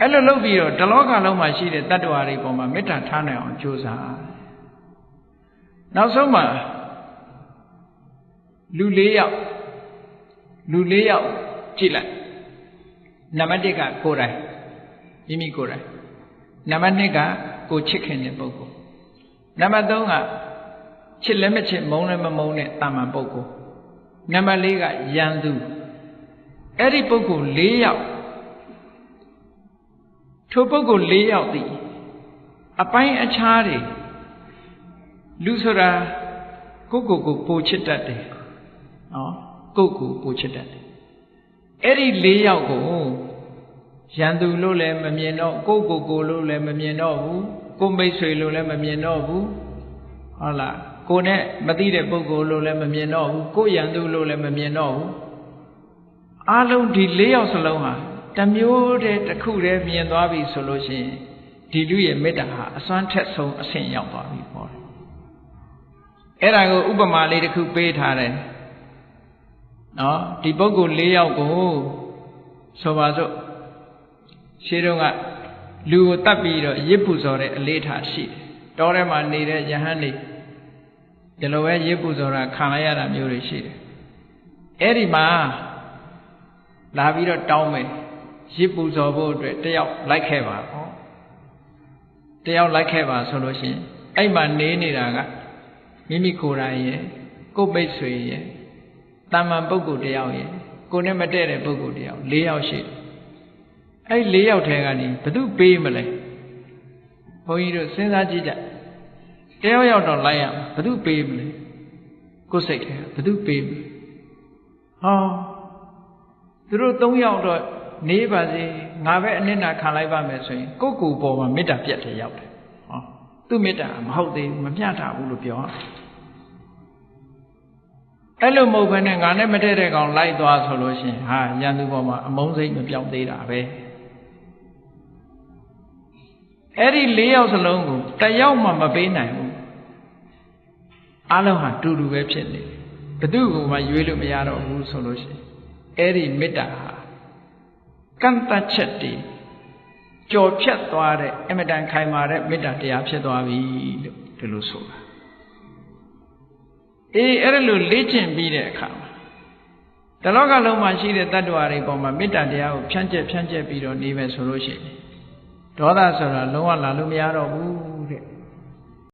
အဲ့လိုလုပ်ပြီးတော့တလောကလုံးမှာရှိတဲ့တ attva တွေပေါ်မှာမေတ္တာထားနိုင်အောင်ကြိုးစားနောက်ဆုံးမှာလူ၄ယောက်လူ၄ယောက်ကြည့်လိုက်နံပါတ်1ကကိုယ်တိုင်မိမိကိုယ်တိုင်နံပါတ်2ကကိုချစ်ခင်တဲ့ပုဂ္ဂိုလ်နံပါတ်3ကချစ်လည်းမချစ်မုန်းလည်းမမုန်းတဲ့တာမန်ပုဂ္ဂိုလ်နံပါတ်4ကယန္တုအဲ့ဒီပုဂ္ဂိုလ်၄ယောက် ထိုပုဂ္ဂိုလ်၄ယောက်သည်အပိုင်းအခြားတွေလူဆိုတာကိုကိုကိုပိုချစ်တတ်တယ်နော်ကိုကိုပိုချစ်တတ်တယ်အဲ့ဒီ၄ယောက်ကိုရန်သူလို့လည်းမမြင်တော့ကိုကိုကိုလို့လည်းမမြင်တော့ဘူးကိုမိတ်ဆွေလို့လည်းမမြင်တော့ဘူးဟုတ်လားကိုနဲ့မသိတဲ့ပုဂ္ဂိုလ်လို့လည်းမမြင်တော့ဘူးကိုရန်သူလို့လည်းမမြင်တော့ဘူးအားလုံးဒီ၄ယောက်စလုံးဟာ တမျိုးတည်းတစ်ခုတည်းမြင်သွားပြီဆိုလို့ရှိရင်ဒီလူရဲ့မေတ္တာဟာအစွမ်းထက်ဆုံးအဆင့်ရောက်သွားပြီပေါ့အဲ့ဒါကိုဥပမာလေးတစ်ခုပေးထားတယ်နော်ဒီပုဂ္ဂိုလ်၄ယောက်ကိုဆိုပါစို့ရှင်းတော့ကလူကိုတတ်ပြီးတော့ရစ်ပူဇော်တဲ့အလေးထားရှိတယ်တောထဲမှာနေတဲ့ယဟန်နေဒီလိုပဲရစ်ပူဇော်တာခံလိုက်ရတာမျိုးတွေရှိတယ်အဲ့ဒီမှာလာပြီးတော့တောင်းမယ် ရစ်ပူဇော်ဖို့အတွက်တယောက်လိုက်ခဲ့ပါဟောတယောက်လိုက်ခဲ့ပါဆိုလို့ရှိရင်အဲ့မှာနေနေတာကမိမိကိုယ်တိုင်ရဲ့ကိုယ်ပိတ်ဆွေရဲ့တာမန်ပုဂ္ဂိုလ်တယောက်ရဲ့ကိုယ်နဲ့မတည့်တဲ့ပုဂ္ဂိုလ်တယောက်၄ယောက်ရှိတယ်အဲ့၄ယောက်ထဲကနေဘယ်သူပေးမလဲဘုန်းကြီးတို့စဉ်းစားကြည့်ကြတယောက်ယောက်တော့လိုက်ရမှာဘယ်သူပေးမလဲကိုယ်စိတ်ထဲဘယ်သူပေးမလဲဟောသူတို့၃ယောက်တော့ နေပါစေငါပဲအနစ်နာခံလိုက်ပါမယ်ဆိုရင်ကိုယ့်ကိုယ်ပေါ်မှာမေတ္တာပြတ်တယ်ရောက်တယ်ဟောသူ့မေတ္တာမဟုတ်သေးဘူးမမျှတာဘူးလို့ပြောအဲ့လိုမဟုတ်ဘဲနဲ့ငါနဲ့မတည့်တဲ့ကောင်လိုက်သွားဆိုလို့ရှိရင်ဟာရန်သူပေါ်မှာအမုန်းစိတ်မပြောင်းသေးတာပဲအဲ့ဒီ၄ယောက်စလုံးကိုတယောက်မှမပေးနိုင်ဘူးအလုံးဟာတူတူပဲဖြစ်နေဘသူကမှရွေးလို့မရတော့ဘူးဆိုလို့ရှိရင်အဲ့ဒီမေတ္တာဟာ ကန့်တတ်ချက်တည်ကြော်ဖြတ်သွားတဲ့အမတန်ခိုင်မာတဲ့မေတ္တာတရားဖြစ်သွားပြီလို့ဒီလိုဆိုတာအေးအဲ့ဒါလိုလေ့ကျင့်ပြီးတဲ့အခါမှာတလောကလုံးမှာရှိတဲ့တ attva တွေပေါ်မှာမေတ္တာတရားကိုဖြန့်ကျက်ဖြန့်ကျက်ပြီးတော့နေမယ်ဆိုလို့ရှိရင်ဒေါသဆိုတာလုံးဝလာလို့မရတော့ဘူး